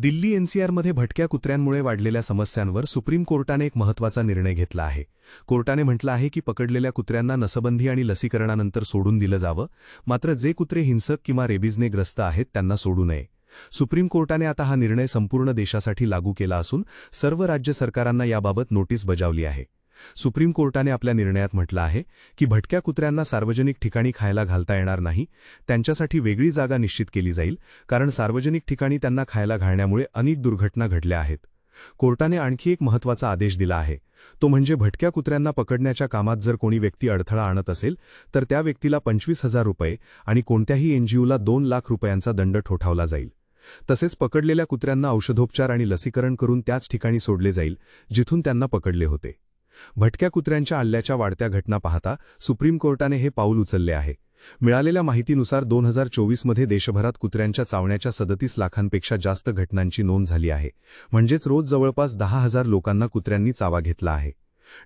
दिल्ली एनसीआरमध्ये भटक्या कुत्र्यांमुळे वाढलेल्या समस्यांवर सुप्रीम कोर्टाने एक महत्त्वाचा निर्णय घेतला आहे. कोर्टाने म्हटलं आहे की पकडलेल्या कुत्र्यांना नसबंदी आणि लसीकरणानंतर सोडून दिलं जावं मात्र जे कुत्रे हिंसक किंवा रेबीजने ग्रस्त आहेत त्यांना सोडू नये. सुप्रीम कोर्टाने आता हा निर्णय संपूर्ण देशासाठी लागू केला असून सर्व राज्य सरकारांना याबाबत नोटीस बजावली आहे. सुप्रीम कोर्टाने आपल्या निर्णयात म्हटलं आहे की भटक्या कुत्र्यांना सार्वजनिक ठिकाणी खायला घालता येणार नाही त्यांच्यासाठी वेगळी जागा निश्चित केली जाईल कारण सार्वजनिक ठिकाणी त्यांना खायला घालण्यामुळे अनेक दुर्घटना घडल्या आहेत. कोर्टाने आणखी एक महत्त्वाचा आदेश दिला आहे. तो म्हणजे भटक्या कुत्र्यांना पकडण्याच्या कामात जर कोणी व्यक्ती अडथळा आणत असेल तर त्या व्यक्तीला पंचवीस हजार रुपये आणि कोणत्याही एनजीओला दोन लाख रुपयांचा दंड ठोठावला जाईल. तसेच पकडलेल्या कुत्र्यांना औषधोपचार आणि लसीकरण करून त्याच ठिकाणी सोडले जाईल जिथून त्यांना पकडले होते. भटक्या कुत्र्यांच्या हल्ल्याच्या वाढत्या घटना पाहता सुप्रीम कोर्टाने हे पाऊल उचलले आहे. मिळालेल्या माहितीनुसार दोन हजार चोवीसमध्ये देशभरात कुत्र्यांच्या चावण्याच्या सदतीस लाखांपेक्षा जास्त घटनांची नोंद झाली आहे. म्हणजेच रोज जवळपास दहा हजार लोकांना कुत्र्यांनी चावा घेतला आहे.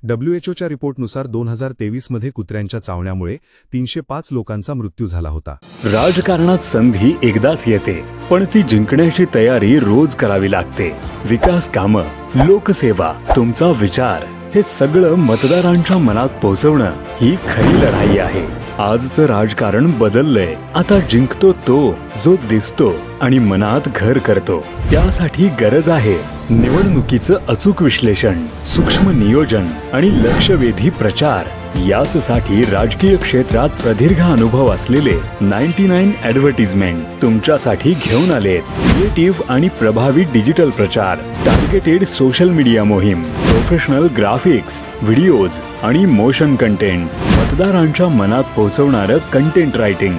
डब्ल्यूएचओच्या रिपोर्टनुसार दोन हजार तेवीसमध्ये कुत्र्यांच्या चावण्यामुळे तीनशे पाच लोकांचा मृत्यू झाला होता. राजकारणात संधी एकदाच येते पण ती जिंकण्याची तयारी रोज करावी लागते. विकास कामं लोकसेवा तुमचा विचार. हे सगळं मतदारांच्या मनात पोहोचवणं ही खरी लढाई आहे. आजचं राजकारण बदललंय. आता जिंकतो तो जो दिसतो. आणि मनात घर करतो. त्यासाठी गरज आहे निवडणुकीचं अचूक विश्लेषण सूक्ष्म नियोजन आणि लक्षवेधी प्रचार. याचसाठी राजकीय क्षेत्रात प्रदीर्घ अनुभव असलेले नाईन्टी नाईन ऍडव्हर्टिजमेंट तुमच्यासाठी घेऊन आलेत क्रिएटिव्ह आणि प्रभावी डिजिटल प्रचार टार्गेटेड सोशल मीडिया मोहीम प्रोफेशनल ग्राफिक्स व्हिडिओज आणि मोशन कंटेंट. मतदारांच्या मनात पोहोचवणारं कंटेंट रायटिंग.